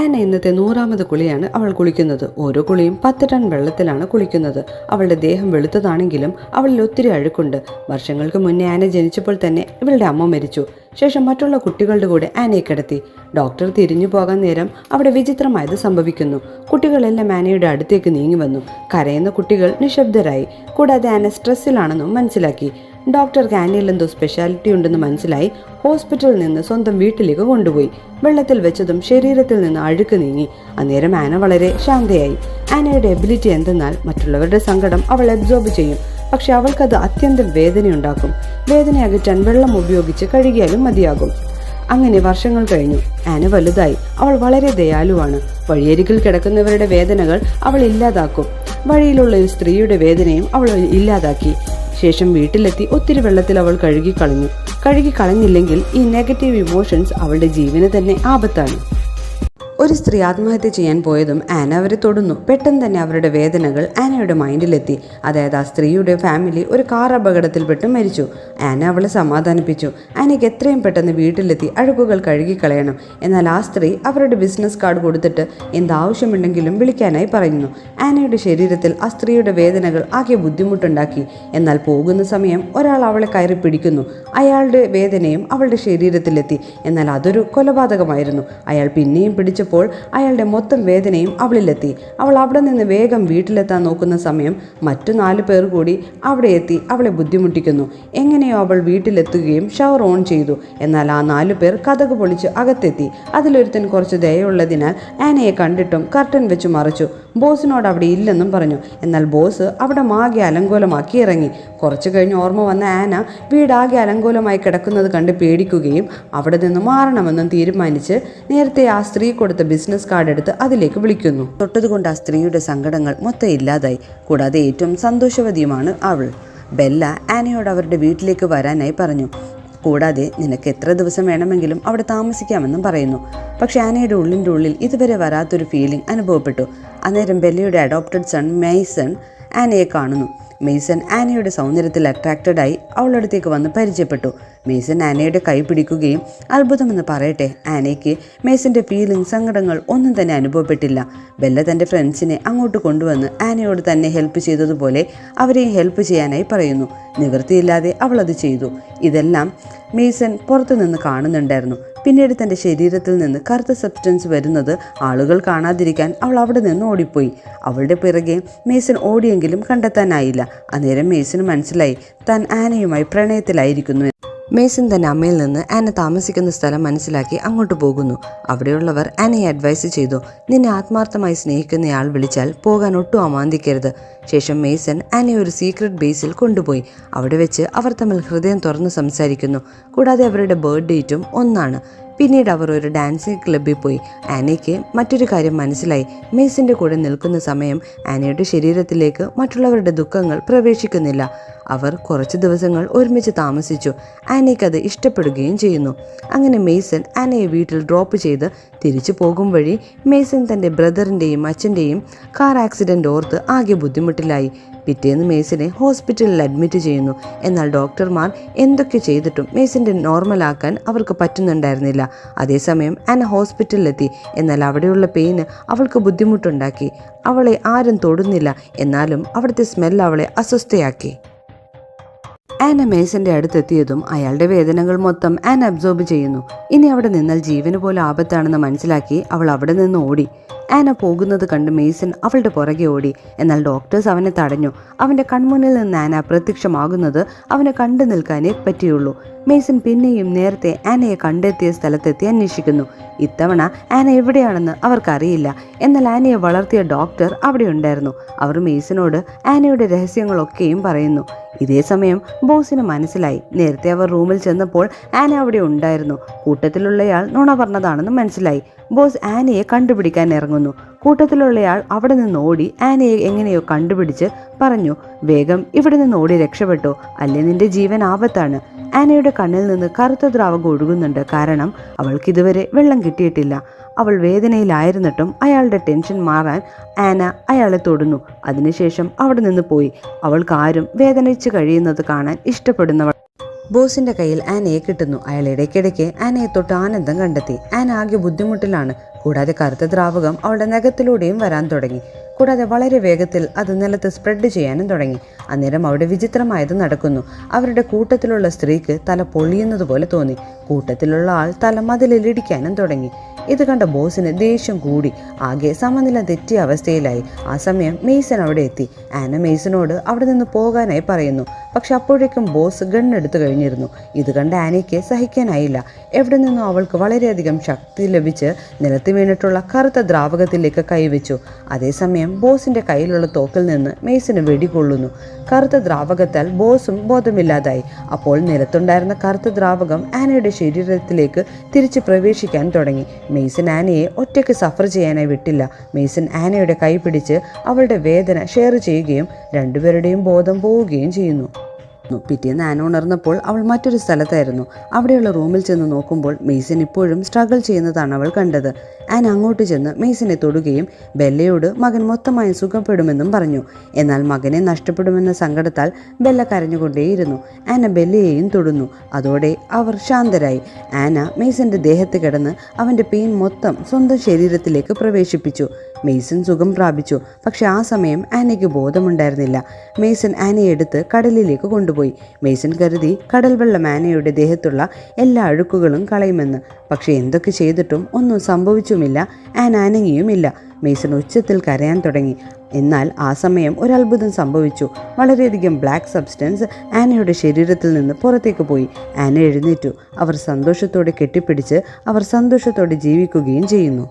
ആന ഇന്നത്തെ നൂറാമത് കുളിയാണ് അവൾ കുളിക്കുന്നത്. ഓരോ കുളിയും പത്ത് ടൺ വെള്ളത്തിലാണ് കുളിക്കുന്നത്. അവളുടെ ദേഹം വെളുത്തതാണെങ്കിലും അവളിൽ ഒത്തിരി അഴുക്കുണ്ട്. വർഷങ്ങൾക്ക് മുന്നേ ആന ജനിച്ചപ്പോൾ തന്നെ ഇവളുടെ അമ്മ മരിച്ചു. ശേഷം മറ്റുള്ള കുട്ടികളുടെ കൂടെ ആനയെ കിടത്തി. ഡോക്ടർ തിരിഞ്ഞു പോകാൻ നേരം അവിടെ വിചിത്രമായത് സംഭവിക്കുന്നു. കുട്ടികളെല്ലാം ആനയുടെ അടുത്തേക്ക് നീങ്ങി വന്നു. കരയുന്ന കുട്ടികൾ നിശബ്ദരായി. കൂടാതെ ആന സ്ട്രെസ്സിലാണെന്നും മനസ്സിലാക്കി. ഡോക്ടർക്ക് ആനയിൽ എന്തോ സ്പെഷ്യാലിറ്റി ഉണ്ടെന്ന് മനസ്സിലായി. ഹോസ്പിറ്റലിൽ നിന്ന് സ്വന്തം വീട്ടിലേക്ക് കൊണ്ടുപോയി. വെള്ളത്തിൽ വെച്ചതും ശരീരത്തിൽ നിന്ന് അഴുക്ക് നീങ്ങി. അന്നേരം ആന വളരെ ശാന്തയായി. ആനയുടെ എബിലിറ്റി എന്തെന്നാൽ മറ്റുള്ളവരുടെ സങ്കടം അവൾ അബ്സോർബ് ചെയ്യും. പക്ഷെ അവൾക്കത് അത്യന്തം വേദനയുണ്ടാക്കും. വേദന അകറ്റാൻ വെള്ളം ഉപയോഗിച്ച് കഴുകിയാലും മതിയാകും. അങ്ങനെ വർഷങ്ങൾ കഴിഞ്ഞു. ആന വലുതായി. അവൾ വളരെ ദയാലുവാണ്. വഴിയരികിൽ കിടക്കുന്നവരുടെ വേദനകൾ അവൾ ഇല്ലാതാക്കും. വഴിയിലുള്ള ഒരു സ്ത്രീയുടെ വേദനയും അവൾ ഇല്ലാതാക്കി. ശേഷം വീട്ടിലെത്തി ഒത്തിരി വെള്ളത്തിൽ അവൾ കഴുകി കളഞ്ഞു കഴുകി കഴുകിക്കളഞ്ഞില്ലെങ്കിൽ ഈ നെഗറ്റീവ് ഇമോഷൻസ് അവളുടെ ജീവന് തന്നെ ആപത്താണ്. ഒരു സ്ത്രീ ആത്മഹത്യ ചെയ്യാൻ പോയതും ആന അവരെ തൊടുന്നു. പെട്ടെന്ന് തന്നെ അവരുടെ വേദനകൾ ആനയുടെ മൈൻഡിലെത്തി. അതായത് ആ സ്ത്രീയുടെ ഫാമിലി ഒരു കാർ അപകടത്തിൽപ്പെട്ട് മരിച്ചു. ആന അവളെ സമാധാനിപ്പിച്ചു. ആനയ്ക്ക് എത്രയും പെട്ടെന്ന് വീട്ടിലെത്തി അഴുക്കുകൾ കഴുകിക്കളയണം. എന്നാൽ ആ സ്ത്രീ അവരുടെ ബിസിനസ് കാർഡ് കൊടുത്തിട്ട് എന്താവശ്യമുണ്ടെങ്കിലും വിളിക്കാനായി പറയുന്നു. ആനയുടെ ശരീരത്തിൽ ആ സ്ത്രീയുടെ വേദനകൾ ആകെ ബുദ്ധിമുട്ടുണ്ടാക്കി. എന്നാൽ പോകുന്ന സമയം ഒരാൾ അവളെ കയറി പിടിക്കുന്നു. അയാളുടെ വേദനയും അവളുടെ ശരീരത്തിലെത്തി. എന്നാൽ അതൊരു കൊലപാതകമായിരുന്നു. അയാൾ പിന്നെയും പിടിച്ചപ്പോൾ അയാളുടെ മൊത്തം വേദനയും അവളിലെത്തി. അവൾ അവിടെ നിന്ന് വേഗം വീട്ടിലെത്താൻ നോക്കുന്ന സമയം മറ്റു നാല് പേർ കൂടി അവിടെ എത്തി അവളെ ബുദ്ധിമുട്ടിക്കുന്നു. എങ്ങനെയോ അവൾ വീട്ടിലെത്തുകയും ഷവർ ഓൺ ചെയ്തു. എന്നാൽ ആ നാലു പേർ കഥക് പൊളിച്ച് അകത്തെത്തി. അതിലൊരുത്തൻ കുറച്ച് ദയുള്ളതിനാൽ ആനയെ കണ്ടിട്ടും കർട്ടൻ വെച്ച് മറച്ചു. ബോസിനോട് അവിടെ ഇല്ലെന്നും പറഞ്ഞു. എന്നാൽ ബോസ് അവിടെ മാകെ അലങ്കോലമാക്കി ഇറങ്ങി. കുറച്ചു കഴിഞ്ഞ് ഓർമ്മ വന്ന ആന വീടാകെ അലങ്കോലമായി കിടക്കുന്നത് കണ്ട് പേടിക്കുകയും അവിടെ നിന്ന് മാറണമെന്നും തീരുമാനിച്ച് നേരത്തെ ആ സ്ത്രീ കൊടുത്ത ബിസിനസ് കാർഡ് എടുത്ത് അതിലേക്ക് വിളിക്കുന്നു. തൊട്ടതുകൊണ്ട് ആ സ്ത്രീയുടെ സങ്കടങ്ങൾ മൊത്തം ഇല്ലാതായി. കൂടാതെ ഏറ്റവും സന്തോഷവതിയുമാണ് അവൾ. ബെല്ല ആനയോട് അവരുടെ വീട്ടിലേക്ക് വരാനായി പറഞ്ഞു. കൂടാതെ നിനക്ക് എത്ര ദിവസം വേണമെങ്കിലും അവിടെ താമസിക്കാമെന്നും പറയുന്നു. പക്ഷേ ആനയുടെ ഉള്ളിന്റെ ഉള്ളിൽ ഇതുവരെ വരാത്തൊരു ഫീലിംഗ് അനുഭവപ്പെട്ടു. അന്നേരം ബെല്ലയുടെ അഡോപ്റ്റഡ് സൺ മെയ്സൺ ആനയെ കാണുന്നു. മെയ്സൺ ആനയുടെ സൗന്ദര്യത്തിൽ അട്രാക്റ്റഡായി അവളടുത്തേക്ക് വന്ന് പരിചയപ്പെട്ടു. മെയ്സൺ ആനയുടെ കൈ പിടിക്കുകയും അത്ഭുതമെന്ന് പറയട്ടെ ആനയ്ക്ക് മെയ്സന്റെ ഫീലിംഗ് സങ്കടങ്ങൾ ഒന്നും തന്നെ അനുഭവപ്പെട്ടില്ല. ബെല്ല തന്റെ ഫ്രണ്ട്സിനെ അങ്ങോട്ട് കൊണ്ടുവന്ന് ആനയോട് തന്നെ ഹെൽപ്പ് ചെയ്തതുപോലെ അവരെയും ഹെൽപ്പ് ചെയ്യാനായി പറയുന്നു. നിവൃത്തിയില്ലാതെ അവളത് ചെയ്തു. ഇതെല്ലാം മെയ്സൺ പുറത്തുനിന്ന് കാണുന്നുണ്ടായിരുന്നു. പിന്നീട് തന്റെ ശരീരത്തിൽ നിന്ന് കറുത്ത സബ്സ്റ്റൻസ് വരുന്നത് ആളുകൾ കാണാതിരിക്കാൻ അവൾ അവിടെ നിന്ന് ഓടിപ്പോയി. അവളുടെ പിറകെ മേസൻ ഓടിയെങ്കിലും കണ്ടെത്താനായില്ല. അന്നേരം മേസിന് മനസ്സിലായി താൻ ആനയുമായി പ്രണയത്തിലായിരിക്കുന്നു മേസൻ തന്റെ അമ്മയിൽ നിന്ന് ആന താമസിക്കുന്ന സ്ഥലം മനസ്സിലാക്കി അങ്ങോട്ട് പോകുന്നു. അവിടെയുള്ളവർ ആനയെ അഡ്വൈസ് ചെയ്തു. നിന്നെ ആത്മാർത്ഥമായി സ്നേഹിക്കുന്നയാൾ വിളിച്ചാൽ പോകാൻ ഒട്ടും അമാന്തിക്കരുത് ശേഷം മേസൻ ആനയെ ഒരു സീക്രട്ട് ബേസിൽ കൊണ്ടുപോയി. അവിടെ വെച്ച് അവർ തമ്മിൽ ഹൃദയം തുറന്ന് സംസാരിക്കുന്നു. കൂടാതെ അവരുടെ ബർത്ത് ഡേറ്റും ഒന്നാണ്. പിന്നീട് അവർ ഒരു ഡാൻസിംഗ് ക്ലബ്ബിൽ പോയി. ആനയ്ക്ക് മറ്റൊരു കാര്യം മനസ്സിലായി. മേസിന്റെ കൂടെ നിൽക്കുന്ന സമയം ആനയുടെ ശരീരത്തിലേക്ക് മറ്റുള്ളവരുടെ ദുഃഖങ്ങൾ പ്രവേശിക്കുന്നില്ല. അവർ കുറച്ച് ദിവസങ്ങൾ ഒരുമിച്ച് താമസിച്ചു. ആനയ്ക്ക് അത് ഇഷ്ടപ്പെടുകയും ചെയ്യുന്നു. അങ്ങനെ മേസൺ ആനയെ വീട്ടിൽ ഡ്രോപ്പ് ചെയ്ത് തിരിച്ചു പോകും വഴി മേസൺ തന്റെ ബ്രദറിന്റെയും അച്ഛന്റെയും കാർ ആക്സിഡന്റ് ഓർത്ത് ആകെ ബുദ്ധിമുട്ടിലായി. പിറ്റേന്ന് മേസിനെ ഹോസ്പിറ്റലിൽ അഡ്മിറ്റ് ചെയ്യുന്നു. എന്നാൽ ഡോക്ടർമാർ എന്തൊക്കെ ചെയ്തിട്ടും മേസിന്റെ നോർമലാക്കാൻ അവർക്ക് പറ്റുന്നുണ്ടായിരുന്നില്ല. അതേസമയം ആന ഹോസ്പിറ്റലിലെത്തി. എന്നാൽ അവിടെയുള്ള പെയിന് അവൾക്ക് ബുദ്ധിമുട്ടുണ്ടാക്കി. അവളെ ആരും തൊടുന്നില്ല. എന്നാലും അവിടുത്തെ സ്മെൽ അവളെ അസ്വസ്ഥയാക്കി. ആന മേസന്റെ അടുത്തെത്തിയതും അയാളുടെ വേദനകൾ മൊത്തം ആൻ അബ്സോർബ് ചെയ്യുന്നു. ഇനി അവിടെ നിന്നാൽ ജീവന് പോലെ ആപത്താണെന്ന് മനസ്സിലാക്കി അവൾ അവിടെ നിന്ന് ഓടി. ആന പോകുന്നത് കണ്ട് മേസൺ അവളുടെ പുറകെ ഓടി. എന്നാൽ ഡോക്ടേഴ്സ് അവനെ തടഞ്ഞു. അവന്റെ കൺമുന്നിൽ നിന്ന് ആന പ്രത്യക്ഷമാകുന്നത് അവനെ കണ്ടു നിൽക്കാനേ പറ്റിയുള്ളൂ. മേസൺ പിന്നെയും നേരത്തെ ആനയെ കണ്ടെത്തിയ സ്ഥലത്തെത്തി അന്വേഷിക്കുന്നു. ഇത്തവണ ആന എവിടെയാണെന്ന് അവർക്കറിയില്ല. എന്നാൽ ആനയെ വളർത്തിയ ഡോക്ടർ അവിടെ ഉണ്ടായിരുന്നു അവർ മേസിനോട് ആനയുടെ രഹസ്യങ്ങളൊക്കെയും പറയുന്നു. ഇതേ സമയം ബോസിന് മനസ്സിലായി. നേരത്തെ അവർ റൂമിൽ ചെന്നപ്പോൾ ആന അവിടെ ഉണ്ടായിരുന്നു. കൂട്ടത്തിലുള്ളയാൾ നുണ പറഞ്ഞതാണെന്ന് മനസ്സിലായി. ബോസ് ആനയെ കണ്ടുപിടിക്കാൻ ഇറങ്ങുന്നു. കൂട്ടത്തിലുള്ളയാൾ അവിടെ നിന്ന് ഓടി ആനയെ എങ്ങനെയോ കണ്ടുപിടിച്ച് പറഞ്ഞു വേഗം ഇവിടെ നിന്ന് ഓടി രക്ഷപ്പെട്ടോ. അല്ലെ നിന്റെ ജീവൻ ആപത്താണ്. ആനയുടെ കണ്ണിൽ നിന്ന് കറുത്ത ദ്രാവകം ഒഴുകുന്നുണ്ട്. കാരണം അവൾക്ക് ഇതുവരെ വെള്ളം കിട്ടിയിട്ടില്ല. അവൾ വേദനയിലായിരുന്നിട്ടും അയാളുടെ ടെൻഷൻ മാറാൻ ആന അയാളെ തൊടുന്നു. അതിനുശേഷം അവിടെ നിന്ന് പോയി. അവൾക്ക് ആരും വേദനിച്ച് കഴിയുന്നത് കാണാൻ ഇഷ്ടപ്പെടുന്നവൾ ബോസിന്റെ കയ്യിൽ ആനയെ കിട്ടുന്നു. അയാൾ ഇടയ്ക്കിടയ്ക്ക് ആനയെ തൊട്ട് ആനന്ദം കണ്ടെത്തി. ആന ആകെ ബുദ്ധിമുട്ടിലാണ്. കൂടാതെ കറുത്ത ദ്രാവകം അവളുടെ നഖത്തിലൂടെയും വരാൻ തുടങ്ങി. കൂടാതെ വളരെ വേഗത്തിൽ അത് നിലത്ത് സ്പ്രെഡ് ചെയ്യാനും തുടങ്ങി. അന്നേരം അവിടെ വിചിത്രമായത് നടക്കുന്നു. അവരുടെ കൂട്ടത്തിലുള്ള സ്ത്രീക്ക് തല പൊളിയുന്നത് പോലെ തോന്നി. കൂട്ടത്തിലുള്ള ആൾ തല മതിലിൽ ഇടിക്കാനും തുടങ്ങി. ഇത് കണ്ട ബോസിന് ദേഷ്യം കൂടി. ആകെ സമനില തെറ്റിയ അവസ്ഥയിലായി. ആ സമയം മെയ്സൺ അവിടെ എത്തി. ആന മെയ്സനോട് അവിടെ നിന്ന് പോകാനായി പറയുന്നു. പക്ഷെ അപ്പോഴേക്കും ബോസ് ഗണ്ണെടുത്തു കഴിഞ്ഞിരുന്നു. ഇത് കണ്ട ആനയ്ക്ക് സഹിക്കാനായില്ല. എവിടെ നിന്നും അവൾക്ക് വളരെയധികം ശക്തി ലഭിച്ച് നിലത്ത് വീണിട്ടുള്ള കറുത്ത ദ്രാവകത്തിലേക്ക് കൈവച്ചു അതേസമയം ബോസിന്റെ കയ്യിലുള്ള തോക്കിൽ നിന്ന് മെയ്സിന് വെടികൊള്ളുന്നു. കറുത്ത ദ്രാവകത്താൽ ബോസും ബോധമില്ലാതായി. അപ്പോൾ നിലത്തുണ്ടായിരുന്ന കറുത്ത ദ്രാവകം ആനയുടെ ശരീരത്തിലേക്ക് തിരിച്ച് പ്രവേശിക്കാൻ തുടങ്ങി. മെയ്സൺ ആനയെ ഒറ്റയ്ക്ക് സഫർ ചെയ്യാനായി വിട്ടില്ല. മെയ്സൺ ആനയുടെ കൈ പിടിച്ച് അവളുടെ വേദന ഷെയർ ചെയ്യുകയും രണ്ടുപേരുടെയും ബോധം പോവുകയും ചെയ്യുന്നു. പിറ്റേന്ന് ആന ഉണർന്നപ്പോൾ അവൾ മറ്റൊരു സ്ഥലത്തായിരുന്നു. അവിടെയുള്ള റൂമിൽ ചെന്ന് നോക്കുമ്പോൾ മെയ്സൻ ഇപ്പോഴും സ്ട്രഗിൾ ചെയ്യുന്നതാണ് അവൾ കണ്ടത്. ആൻ അങ്ങോട്ട് ചെന്ന് മെയ്സിനെ തൊടുകയും ബെല്ലയോട് മകൻ മൊത്തമായും സുഖപ്പെടുമെന്നും പറഞ്ഞു. എന്നാൽ മകനെ നഷ്ടപ്പെടുമെന്ന സങ്കടത്താൽ ബെല്ല കരഞ്ഞുകൊണ്ടേയിരുന്നു. ആന ബെല്ലയെയും തൊടുന്നു. അതോടെ അവർ ശാന്തരായി. ആന മെയ്സന്റെ ദേഹത്ത് കിടന്ന് അവന്റെ പെയിൻ മൊത്തം സ്വന്തം ശരീരത്തിലേക്ക് പ്രവേശിപ്പിച്ചു. മെയ്സൺ സുഖം പ്രാപിച്ചു. പക്ഷെ ആ സമയം ആനയ്ക്ക് ബോധമുണ്ടായിരുന്നില്ല. മെയ്സൺ ആനയെ എടുത്ത് കടലിലേക്ക് കൊണ്ടുപോയി. മെയ്സൺ കരുതി കടൽ വെള്ളം ആനയുടെ ദേഹത്തുള്ള എല്ലാ അഴുക്കുകളും കളയുമെന്ന്. പക്ഷെ എന്തൊക്കെ ചെയ്തിട്ടും ഒന്നും സംഭവിച്ചുമില്ല. ആന അനങ്ങിയുമില്ല. മെയ്സൺ ഉച്ചത്തിൽ കരയാൻ തുടങ്ങി. എന്നാൽ ആ സമയം ഒരു അത്ഭുതം സംഭവിച്ചു. വളരെയധികം ബ്ലാക്ക് സബ്സ്റ്റൻസ് ആനയുടെ ശരീരത്തിൽ നിന്ന് പുറത്തേക്ക് പോയി. ആന എഴുന്നേറ്റു. അവർ സന്തോഷത്തോടെ കെട്ടിപ്പിടിച്ച് അവർ സന്തോഷത്തോടെ ജീവിക്കുകയും ചെയ്യുന്നു.